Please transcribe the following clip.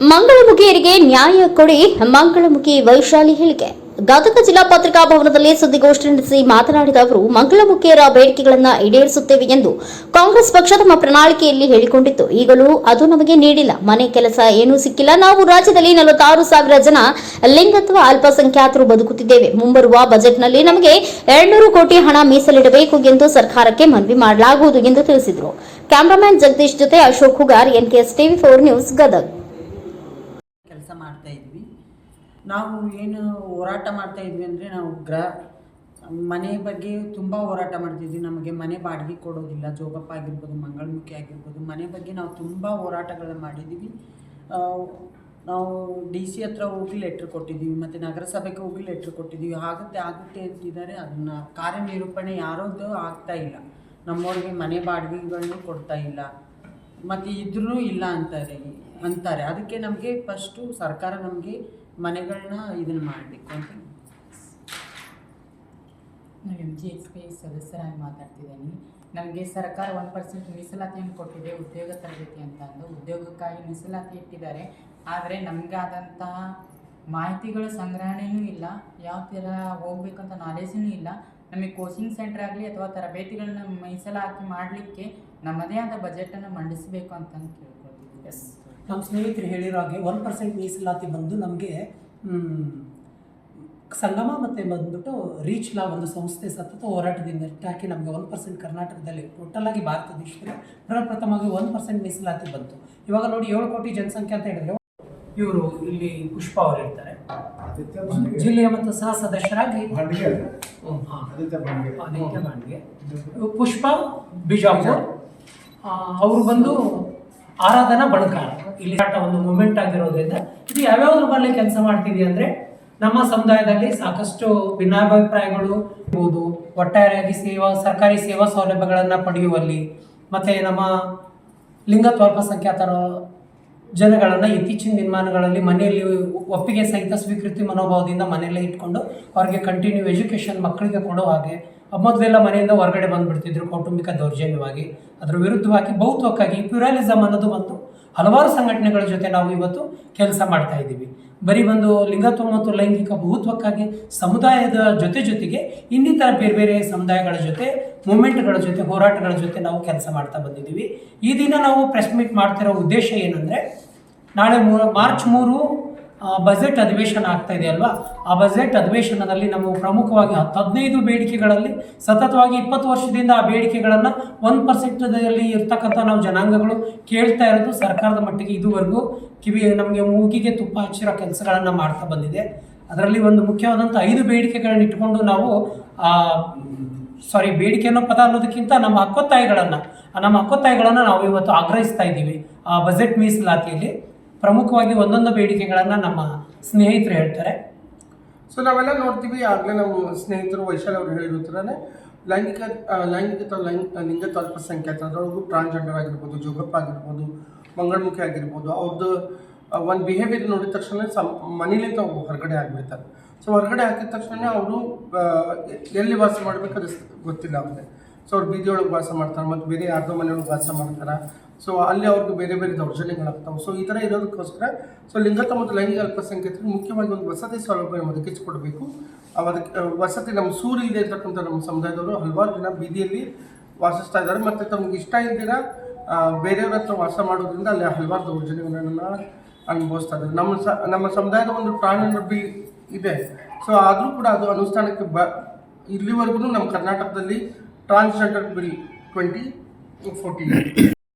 ಮಂಗಳಮುಖಿಯರಿಗೆ ನ್ಯಾಯ ಕೊಡಿ ಮಂಗಳಮುಖಿ ವೈಶಾಲಿ ಹೇಳಿಕೆ ಗದಗ ಜಿಲ್ಲಾ ಪತ್ರಿಕಾ ಭವನದಲ್ಲಿ ಸುದ್ದಿಗೋಷ್ಠಿ ನಡೆಸಿ ಮಾತನಾಡಿದ ಅವರು, ಮಂಗಳಮುಖಿಯರ ಬೇಡಿಕೆಗಳನ್ನು ಈಡೇರಿಸುತ್ತೇವೆ ಎಂದು ಕಾಂಗ್ರೆಸ್ ಪಕ್ಷ ತಮ್ಮ ಪ್ರಣಾಳಿಕೆಯಲ್ಲಿ ಹೇಳಿಕೊಂಡಿತ್ತು. ಈಗಲೂ ಅದು ನಮಗೆ ನೀಡಿಲ್ಲ. ಮನೆ ಕೆಲಸ ಏನೂ ಸಿಕ್ಕಿಲ್ಲ. ನಾವು ರಾಜ್ಯದಲ್ಲಿ ನಲವತ್ತಾರು ಸಾವಿರ ಜನ ಲಿಂಗತ್ವ ಅಲ್ಪಸಂಖ್ಯಾತರು ಬದುಕುತ್ತಿದ್ದೇವೆ. ಮುಂಬರುವ ಬಜೆಟ್ನಲ್ಲಿ ನಮಗೆ ಎರಡ್ನೂರು ಕೋಟಿ ಹಣ ಮೀಸಲಿಡಬೇಕು ಎಂದು ಸರ್ಕಾರಕ್ಕೆ ಮನವಿ ಮಾಡಲಾಗುವುದು ಎಂದು ತಿಳಿಸಿದರು. ಕ್ಯಾಮರಾಮ್ಯಾನ್ ಜಗದೀಶ್ ಜೊತೆ Ashok Hugar, NKS TV four news Gadag ಕೆಲಸ ಮಾಡ್ತಾ ಇದ್ವಿ ನಾವು ಏನು ಹೋರಾಟ ಮಾಡ್ತಾ ಇದ್ವಿ ಅಂದರೆ ನಾವು ಗ್ರ ಮನೆ ಬಗ್ಗೆ ತುಂಬ ಹೋರಾಟ ಮಾಡ್ತಿದ್ವಿ. ನಮಗೆ ಮನೆ ಬಾಡಿಗೆ ಕೊಡೋದಿಲ್ಲ, ಜೋಗಪ್ಪ ಆಗಿರ್ಬೋದು, ಮಂಗಳಮುಖಿ ಆಗಿರ್ಬೋದು, ಮನೆ ಬಗ್ಗೆ ನಾವು ತುಂಬ ಹೋರಾಟಗಳನ್ನ ಮಾಡಿದ್ದೀವಿ ನಾವು ಡಿ ಸಿ ಹತ್ರ ಹೋಗಿ ಲೆಟ್ರ್ ಕೊಟ್ಟಿದ್ದೀವಿ ಮತ್ತು ನಗರಸಭೆಗೆ ಹೋಗಿ ಲೆಟ್ರ್ ಕೊಟ್ಟಿದ್ದೀವಿ ಆಗುತ್ತೆ ಆಗುತ್ತೆ ಅಂತಿದ್ದಾರೆ. ಅದನ್ನು ಕಾರ್ಯನಿರೂಪಣೆ ಯಾರದ್ದು ಆಗ್ತಾ ಇಲ್ಲ. ನಮ್ಮವ್ರಿಗೆ ಮನೆ ಬಾಡಿಗೆಗಳನ್ನು ಕೊಡ್ತಾ ಇಲ್ಲ. ಮತ್ತು ಇದ್ರೂ ಇಲ್ಲ ಅಂತಾರೆ ಅಂತಾರೆ. ಅದಕ್ಕೆ ನಮಗೆ ಫಸ್ಟು ಸರ್ಕಾರ ನಮಗೆ ಮನೆಗಳನ್ನ ಇದನ್ನು ಮಾಡಬೇಕು ಅಂತ ನಾನು ಎಂ ಜಿ ಎಸ್ ಪಿ ಸದಸ್ಯರಾಗಿ ಮಾತಾಡ್ತಿದ್ದೀನಿ. ನಮಗೆ ಸರ್ಕಾರ ಒನ್ ಪರ್ಸೆಂಟ್ ಮೀಸಲಾತಿಯನ್ನು ಕೊಟ್ಟಿದೆ ಉದ್ಯೋಗ ತರಬೇತಿ ಅಂತ ಅಂದು. ಉದ್ಯೋಗಕ್ಕಾಗಿ ಮೀಸಲಾತಿ ಇಟ್ಟಿದ್ದಾರೆ. ಆದರೆ ನಮಗೆ ಆದಂತಹ ಮಾಹಿತಿಗಳ ಸಂಗ್ರಹಣೆಯೂ ಇಲ್ಲ. ಯಾವ ಥರ ಹೋಗ್ಬೇಕಂತ ನಾಲೆಜೂ ಇಲ್ಲ. ನಮಗೆ ಕೋಚಿಂಗ್ ಸೆಂಟರ್ ಆಗಲಿ ಅಥವಾ ತರಬೇತಿಗಳನ್ನ ಮೀಸಲಾತಿ ಮಾಡಲಿಕ್ಕೆ ನಮ್ಮದೇ ಆದ ಬಜೆಟನ್ನು ಮಂಡಿಸಬೇಕು ಅಂತ ಕೇಳ್ಕೊಳ್ತೀವಿ ಎಸ್ ನಮ್ಮ ಸ್ನೇಹಿತರು ಹೇಳಿರೋ ಹಾಗೆ ಒನ್ ಪರ್ಸೆಂಟ್ ಮೀಸಲಾತಿ ಬಂದು ನಮಗೆ ಸಂಗಮ ಮತ್ತು ಬಂದ್ಬಿಟ್ಟು ರೀಚ್ ಲಾ ಒಂದು ಸಂಸ್ಥೆ ಸತತ ಹೋರಾಟದಿಂದ ಹಾಕಿ ನಮಗೆ ಒನ್ ಪರ್ಸೆಂಟ್ ಕರ್ನಾಟಕದಲ್ಲಿ ಟೋಟಲ್ ಆಗಿ ಭಾರತ ದೇಶದಲ್ಲಿ ಪ್ರಪ್ರಥಮವಾಗಿ ಒನ್ ಪರ್ಸೆಂಟ್ ಮೀಸಲಾತಿ ಬಂತು. ಇವಾಗ ನೋಡಿ ಏಳು ಕೋಟಿ ಜನಸಂಖ್ಯೆ ಅಂತ ಹೇಳಿದ್ರೆ ಇವರು ಇಲ್ಲಿ ಪುಷ್ಪ ಅವರು ಇರ್ತಾರೆ. ಜಿಲ್ಲೆಯ ಮತ್ತು ಸಹ ಸದಸ್ಯರಾಗಿ ಪುಷ್ಪ ಬಿಜಾಪುರ್. ಅವರು ಬಂದು ಆರಾಧನಾ ಬಣಕಾರ. ಇಲ್ಲಿ ಒಂದು ಮೂಮೆಂಟ್ ಆಗಿರೋದ್ರಿಂದ ಇದು ಯಾವ್ಯಾವ್ದ್ರ ಬರಲಿ ಕೆಲಸ ಮಾಡ್ತಿದೆ ಅಂದ್ರೆ ನಮ್ಮ ಸಮುದಾಯದಲ್ಲಿ ಸಾಕಷ್ಟು ಭಿನ್ನಾಭಿಪ್ರಾಯಗಳು ಇರ್ಬೋದು. ಒಟ್ಟಾರೆಯಾಗಿ ಸೇವಾ, ಸರ್ಕಾರಿ ಸೇವಾ ಸೌಲಭ್ಯಗಳನ್ನು ಪಡೆಯುವಲ್ಲಿ ಮತ್ತೆ ನಮ್ಮ ಲಿಂಗತ್ವ ಅಲ್ಪಸಂಖ್ಯಾತರ ಜನಗಳನ್ನು ಇತ್ತೀಚಿನ ದಿನಮಾನಗಳಲ್ಲಿ ಮನೆಯಲ್ಲಿ ಒಪ್ಪಿಗೆ ಸಹಿತ ಸ್ವೀಕೃತಿ ಮನೋಭಾವದಿಂದ ಮನೆಯಲ್ಲೇ ಇಟ್ಕೊಂಡು ಅವ್ರಿಗೆ ಕಂಟಿನ್ಯೂ ಎಜುಕೇಷನ್ ಮಕ್ಕಳಿಗೆ ಕೊಡೋ ಹಾಗೆ ಮೊದಲೆಲ್ಲ ಮನೆಯಿಂದ ಹೊರಗಡೆ ಬಂದುಬಿಡ್ತಿದ್ರು ಕೌಟುಂಬಿಕ ದೌರ್ಜನ್ಯವಾಗಿ. ಅದರ ವಿರುದ್ಧವಾಗಿ ಬಹುತ್ವಕ್ಕಾಗಿ ಪ್ಯೂರಾಲಿಸಮ್ ಅನ್ನೋದು ಒಂದು ಹಲವಾರು ಸಂಘಟನೆಗಳ ಜೊತೆ ನಾವು ಇವತ್ತು ಕೆಲಸ ಮಾಡ್ತಾ ಇದ್ದೀವಿ. ಬರೀ ಬಂದು ಲಿಂಗತ್ವ ಮತ್ತು ಲೈಂಗಿಕ ಬಹುತ್ವಕ್ಕಾಗಿ ಸಮುದಾಯದ ಜೊತೆ ಜೊತೆಗೆ ಇನ್ನಿತರ ಬೇರೆ ಬೇರೆ ಸಮುದಾಯಗಳ ಜೊತೆ ಮೂಮೆಂಟ್ಗಳ ಜೊತೆ, ಹೋರಾಟಗಳ ಜೊತೆ ನಾವು ಕೆಲಸ ಮಾಡ್ತಾ ಬಂದಿದ್ದೀವಿ. ಈ ದಿನ ನಾವು ಪ್ರೆಸ್ ಮೀಟ್ ಮಾಡ್ತಿರೋ ಉದ್ದೇಶ ಏನಂದರೆ, ನಾಳೆ ಮೂರು ಮಾರ್ಚ್ ಮೂರು ಬಜೆಟ್ ಅಧಿವೇಶನ ಆಗ್ತಾ ಇದೆ ಅಲ್ವಾ? ಆ ಬಜೆಟ್ ಅಧಿವೇಶನದಲ್ಲಿ ನಾವು ಪ್ರಮುಖವಾಗಿ ಹತ್ತು ಹದಿನೈದು ಬೇಡಿಕೆಗಳಲ್ಲಿ, ಸತತವಾಗಿ ಇಪ್ಪತ್ತು ವರ್ಷದಿಂದ ಆ ಬೇಡಿಕೆಗಳನ್ನು ಒನ್ ಪರ್ಸೆಂಟದಲ್ಲಿ ಇರ್ತಕ್ಕಂಥ ನಾವು ಜನಾಂಗಗಳು ಕೇಳ್ತಾ ಇರೋದು ಸರ್ಕಾರದ ಮಟ್ಟಿಗೆ ಇದುವರೆಗೂ ಕಿವಿ, ನಮಗೆ ಮೂಗಿಗೆ ತುಪ್ಪ ಹಚ್ಚಿರೋ ಕೆಲಸಗಳನ್ನು ಮಾಡ್ತಾ ಬಂದಿದೆ. ಅದರಲ್ಲಿ ಒಂದು ಮುಖ್ಯವಾದಂಥ ಐದು ಬೇಡಿಕೆಗಳನ್ನು ಇಟ್ಕೊಂಡು ನಾವು ಸಾರಿ ಬೇಡಿಕೆ ಅನ್ನೋ ಪದ ಅನ್ನೋದಕ್ಕಿಂತ ನಮ್ಮ ಹಕ್ಕೊತ್ತಾಯಗಳನ್ನು ನಮ್ಮ ಹಕ್ಕೊತ್ತಾಯಗಳನ್ನು ನಾವು ಇವತ್ತು ಆಗ್ರಹಿಸ್ತಾ ಇದ್ದೀವಿ. ಆ ಬಜೆಟ್ ಮೀಸಲಾತಿಯಲ್ಲಿ. ಪ್ರಮುಖವಾಗಿ ಒಂದೊಂದು ಬೇಡಿಕೆಗಳನ್ನು ನಮ್ಮ ಸ್ನೇಹಿತರು ಹೇಳ್ತಾರೆ. ಸೊ ನಾವೆಲ್ಲ ನೋಡ್ತೀವಿ, ಆಗಲೇ ನಮ್ಮ ಸ್ನೇಹಿತರು ವೈಶಾಲ್ ಅವರು ಹೇಳಿರೋ ಥರನೇ ಲೈಂಗಿಕ ಲೈಂಗಿಕ ಅಥವಾ ಲೈಂಗ ಲಿಂಗತ್ವ ಅಲ್ಪಸಂಖ್ಯಾತ ಅದರೊಳಗೂ ಟ್ರಾನ್ಸ್ಜೆಂಡರ್ ಆಗಿರ್ಬೋದು, ಜೋಗಪ್ಪ ಆಗಿರ್ಬೋದು, ಮಂಗಳಮುಖಿ ಆಗಿರ್ಬೋದು ಅವ್ರದ್ದು ಒಂದು ಬಿಹೇವಿಯರ್ ನೋಡಿದ ತಕ್ಷಣ ಸಮ್ ಮನೇಲಿಂದ ಹೊರಗಡೆ ಆಗಿಬಿಡ್ತಾರೆ. ಸೊ ಹೊರಗಡೆ ಹಾಕಿದ ತಕ್ಷಣ ಅವರು ಎಲ್ಲಿ ವಾಸ ಮಾಡಬೇಕು ಗೊತ್ತಿಲ್ಲ ಅವ್ರಿಗೆ. ಸೊ ಅವ್ರು ಬೀದಿಯೊಳಗೆ ವಾಸ ಮಾಡ್ತಾರೆ ಮತ್ತು ಬೇರೆ ಯಾರ್ದೋ ಮನೆಯೊಳಗೆ ವಾಸ ಮಾಡ್ತಾರೆ. ಸೊ ಅಲ್ಲಿ ಅವ್ರಿಗೆ ಬೇರೆ ಬೇರೆ ದೌರ್ಜನ್ಯಗಳಾಗ್ತಾವೆ ಸೊ ಈ ಥರ ಇರೋದಕ್ಕೋಸ್ಕರ ಸೊ ಲಿಂಗತ ಮತ್ತು ಲೈಂಗಿಕ ಅಲ್ಪಸಂಖ್ಯಾತರಿಗೆ ಮುಖ್ಯವಾಗಿ ಒಂದು ವಸತಿ ಸೌಲಭ್ಯ ಒದಗಿಸಿಕೊಡಬೇಕು. ಅದಕ್ಕೆ ವಸತಿ ನಮ್ಮ ಸೂರು ಇದೆ ಇರ್ತಕ್ಕಂಥ ನಮ್ಮ ಸಮುದಾಯದವರು ಹಲವಾರು ಜನ ಬೀದಿಯಲ್ಲಿ ವಾಸಿಸ್ತಾ ಇದ್ದಾರೆ. ಮತ್ತು ತಮ್ಗೆ ಇಷ್ಟ ಇದ್ದೀರ ಬೇರೆಯವ್ರ ಹತ್ರ ವಾಸ ಮಾಡೋದ್ರಿಂದ ಅಲ್ಲಿ ಹಲವಾರು ದೌರ್ಜನ್ಯಗಳನ್ನು ಅನುಭವಿಸ್ತಾ ಇದ್ದಾರೆ. ನಮ್ಮ ಸ, ನಮ್ಮ ಸಮುದಾಯದ ಒಂದು ಪ್ರಾಣಿ ಬಿಲ್ ಇದೆ. ಸೊ ಆದರೂ ಕೂಡ ಅದು ಅನುಷ್ಠಾನಕ್ಕೆ ಬ, ಇಲ್ಲಿವರೆಗೂ ನಮ್ಮ ಕರ್ನಾಟಕದಲ್ಲಿ transgender bill 2014